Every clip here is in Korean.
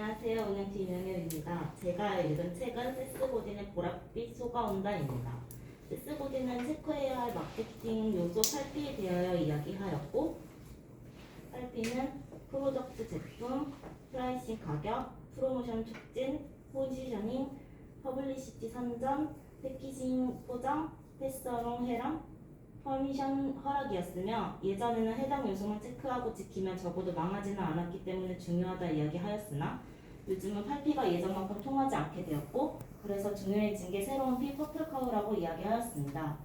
안녕하세요. 운영팀 윤영열입니다. 제가 읽은 책은 세스고딘의 보랏빛 소가온다입니다. 세스고딘은 체크해야 할 마케팅 요소 8P에 대하여 이야기하였고 8P는 프로덕트 제품, 프라이싱 가격, 프로모션 촉진, 포지셔닝, 퍼블리시티 선전, 패키징 포장, 패스어롱 해랑, 퍼미션 허락이었으며 예전에는 해당 요소만 체크하고 지키면 적어도 망하지는 않았기 때문에 중요하다 이야기하였으나 요즘은 8P가 예전만큼 통하지 않게 되었고 그래서 중요해진 게 새로운 P 퍼플카우라고 이야기하였습니다.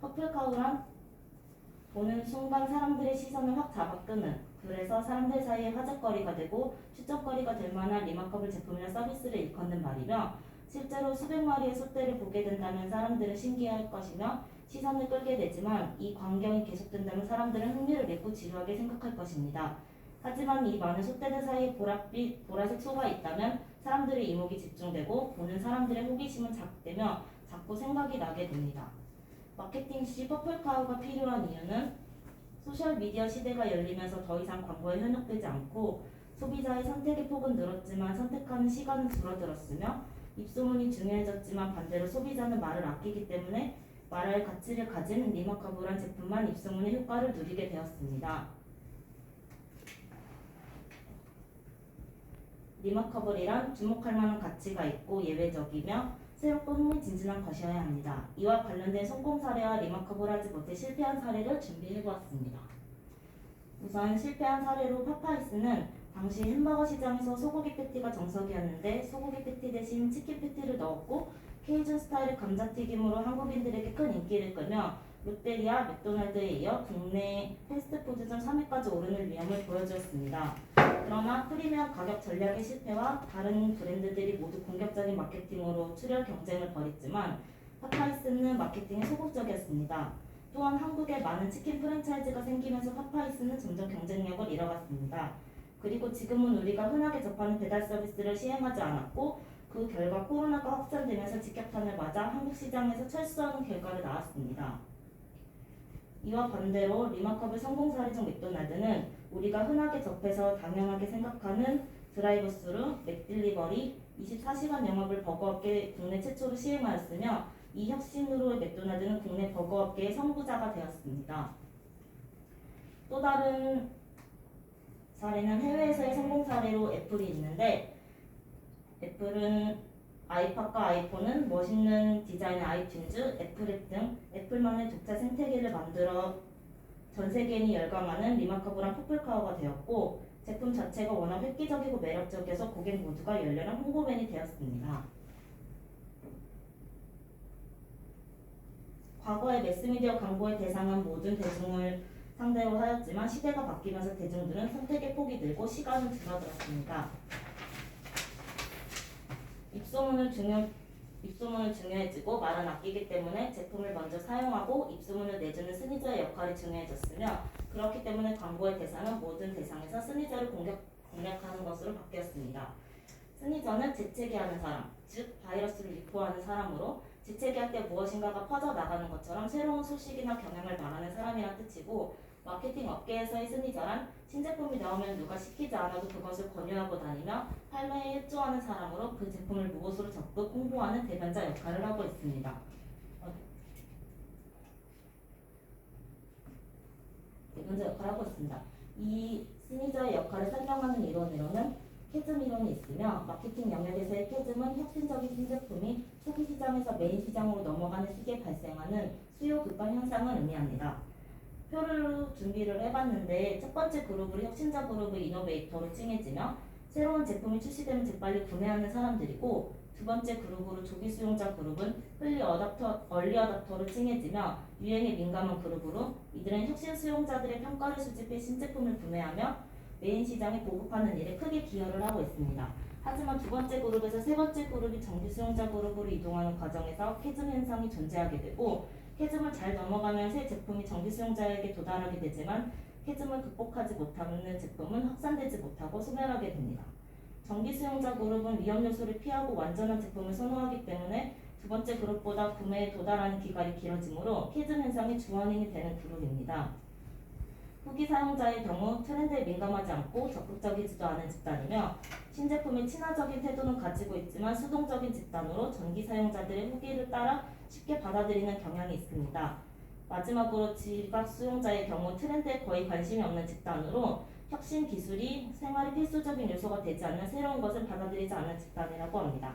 퍼플카우란 보는 순간 사람들의 시선을 확 잡아끄는 그래서 사람들 사이에 화제거리가 되고 추적거리가 될 만한 리마커블 제품이나 서비스를 일컫는 말이며 실제로 수백 마리의 소떼를 보게 된다면 사람들은 신기해할 것이며 시선을 끌게 되지만 이 광경이 계속된다면 사람들은 흥미를 맺고 지루하게 생각할 것입니다. 하지만 이 많은 소떼들 사이에 보랏빛, 보라색 소가 있다면 사람들의 이목이 집중되고 보는 사람들의 호기심은 작되며 자꾸 생각이 나게 됩니다. 마케팅 시 퍼플카우가 필요한 이유는 소셜미디어 시대가 열리면서 더 이상 광고에 현혹되지 않고 소비자의 선택의 폭은 늘었지만 선택하는 시간은 줄어들었으며 입소문이 중요해졌지만 반대로 소비자는 말을 아끼기 때문에 말할 가치를 가진 리마커블한 제품만 입소문의 효과를 누리게 되었습니다. 리마커블이란 주목할 만한 가치가 있고 예외적이며 새롭고 흥미진진한 것이어야 합니다. 이와 관련된 성공 사례와 리마커블하지 못해 실패한 사례를 준비해보았습니다. 우선 실패한 사례로 파파이스는 당시 햄버거 시장에서 소고기 패티가 정석이었는데 소고기 패티 대신 치킨 패티를 넣었고 케이준 스타일의 감자튀김으로 한국인들에게 큰 인기를 끌며 롯데리아, 맥도날드에 이어 국내 패스트푸드점 3위까지 오르는 위험을 보여주었습니다. 그러나 프리미엄 가격 전략의 실패와 다른 브랜드들이 모두 공격적인 마케팅으로 출혈 경쟁을 벌였지만 파파이스는 마케팅에 소극적이었습니다. 또한 한국에 많은 치킨 프랜차이즈가 생기면서 파파이스는 점점 경쟁력을 잃어갔습니다. 그리고 지금은 우리가 흔하게 접하는 배달 서비스를 시행하지 않았고 그 결과 코로나가 확산되면서 직격탄을 맞아 한국 시장에서 철수하는 결과를 낳았습니다. 이와 반대로 리마커블 성공 사례 중 맥도날드는 우리가 흔하게 접해서 당연하게 생각하는 드라이브스루, 맥딜리버리, 24시간 영업을 버거업계 국내 최초로 시행하였으며 이 혁신으로 맥도날드는 국내 버거업계의 선구자가 되었습니다. 또 다른 사례는 해외에서의 성공 사례로 애플이 있는데 애플은 아이팟과 아이폰은 멋있는 디자인의 아이튠즈, 애플앱 등 애플만의 독자 생태계를 만들어 전 세계인이 열광하는 리마커블한 포플카우가 되었고 제품 자체가 워낙 획기적이고 매력적이어서 고객 모두가 열렬한 홍보맨이 되었습니다. 과거의 매스미디어 광고의 대상은 모든 대중을 상대로 하였지만 시대가 바뀌면서 대중들은 선택의 폭이 늘고 시간은 줄어들었습니다. 입소문을 중요 입소문은 중요해지고 말은 아끼기 때문에 제품을 먼저 사용하고 입소문을 내주는 스니저의 역할이 중요해졌으며 그렇기 때문에 광고의 대상은 모든 대상에서 스니저를 공격, 공략하는 것으로 바뀌었습니다. 스니저는 재채기하는 사람, 즉 바이러스를 유포하는 사람으로 재채기할 때 무엇인가가 퍼져나가는 것처럼 새로운 소식이나 경향을 말하는 사람이란 뜻이고 마케팅 업계에서의 스니저란 신제품이 나오면 누가 시키지 않아도 그것을 권유하고 다니며 판매에 협조하는 사람으로 그 제품을 무엇으로 적극 홍보하는 대변자 역할을 하고 있습니다. 어, 대변자 역할을 하고 있습니다. 이 스니저의 역할을 설명하는 이론으로는 캐즘 이론이 있으며 마케팅 영역에서의 캐즘은 혁신적인 신제품이 초기 시장에서 메인 시장으로 넘어가는 시기에 발생하는 수요 급감 현상을 의미합니다. 표를 준비를 해봤는데 첫 번째 그룹을 혁신자 그룹의 이노베이터로 칭해지며 새로운 제품이 출시되면 재빨리 구매하는 사람들이고 두 번째 그룹으로 조기 수용자 그룹은 흘리 어답터, 얼리 어답터로 칭해지며 유행에 민감한 그룹으로 이들은 혁신 수용자들의 평가를 수집해 신제품을 구매하며 메인 시장에 보급하는 일에 크게 기여를 하고 있습니다. 하지만 두 번째 그룹에서 세 번째 그룹이 정기 수용자 그룹으로 이동하는 과정에서 캐즘 현상이 존재하게 되고 캐즘을 잘 넘어가면 새 제품이 정기 수용자에게 도달하게 되지만 캐즘을 극복하지 못하는 제품은 확산되지 못하고 소멸하게 됩니다. 정기 수용자 그룹은 위험 요소를 피하고 완전한 제품을 선호하기 때문에 두 번째 그룹보다 구매에 도달하는 기간이 길어지므로 캐즘 현상이 주원인이 되는 그룹입니다. 후기 사용자의 경우 트렌드에 민감하지 않고 적극적이지도 않은 집단이며 신제품에 친화적인 태도는 가지고 있지만 수동적인 집단으로 전기 사용자들의 후기를 따라 쉽게 받아들이는 경향이 있습니다. 마지막으로 지각 수용자의 경우 트렌드에 거의 관심이 없는 집단으로 혁신 기술이 생활의 필수적인 요소가 되지 않는 새로운 것을 받아들이지 않는 집단이라고 합니다.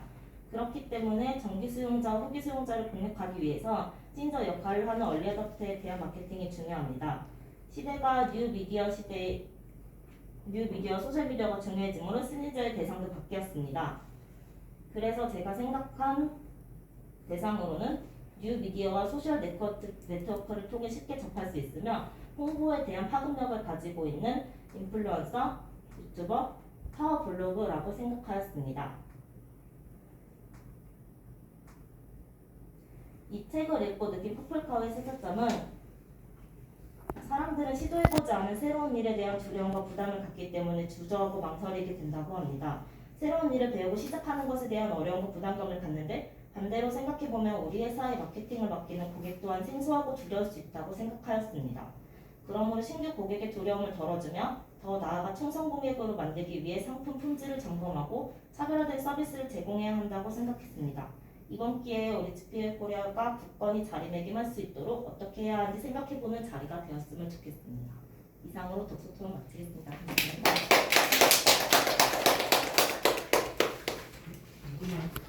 그렇기 때문에 정기 수용자와 후기 수용자를 공략하기 위해서 찐저 역할을 하는 얼리 어답터에 대한 마케팅이 중요합니다. 시대가 뉴 미디어 시대 뉴 미디어 소셜 미디어가 중요해지므로 시니저의 대상도 바뀌었습니다. 그래서 제가 생각한 대상으로는 뉴 미디어와 소셜 네트워크, 네트워크를 통해 쉽게 접할 수 있으며 홍보에 대한 파급력을 가지고 있는 인플루언서, 유튜버, 파워 블로그라고 생각하였습니다. 이 책을 읽고 느낀 퍼플카우의 세계점은 사람들은 시도해보지 않은 새로운 일에 대한 두려움과 부담을 갖기 때문에 주저하고 망설이게 된다고 합니다. 새로운 일을 배우고 시작하는 것에 대한 어려움과 부담감을 갖는데 반대로 생각해보면 우리 회사의 마케팅을 맡기는 고객 또한 생소하고 두려울 수 있다고 생각하였습니다. 그러므로 신규 고객의 두려움을 덜어주며 더 나아가 충성 고객으로 만들기 위해 상품 품질을 점검하고 차별화된 서비스를 제공해야 한다고 생각했습니다. 이번 기회에 우리 GPL 코리아가 굳건히 자리매김할 수 있도록 어떻게 해야 하는지 생각해보는 자리가 되었으면 좋겠습니다. 이상으로 독서 토론 마치겠습니다. 감사합니다.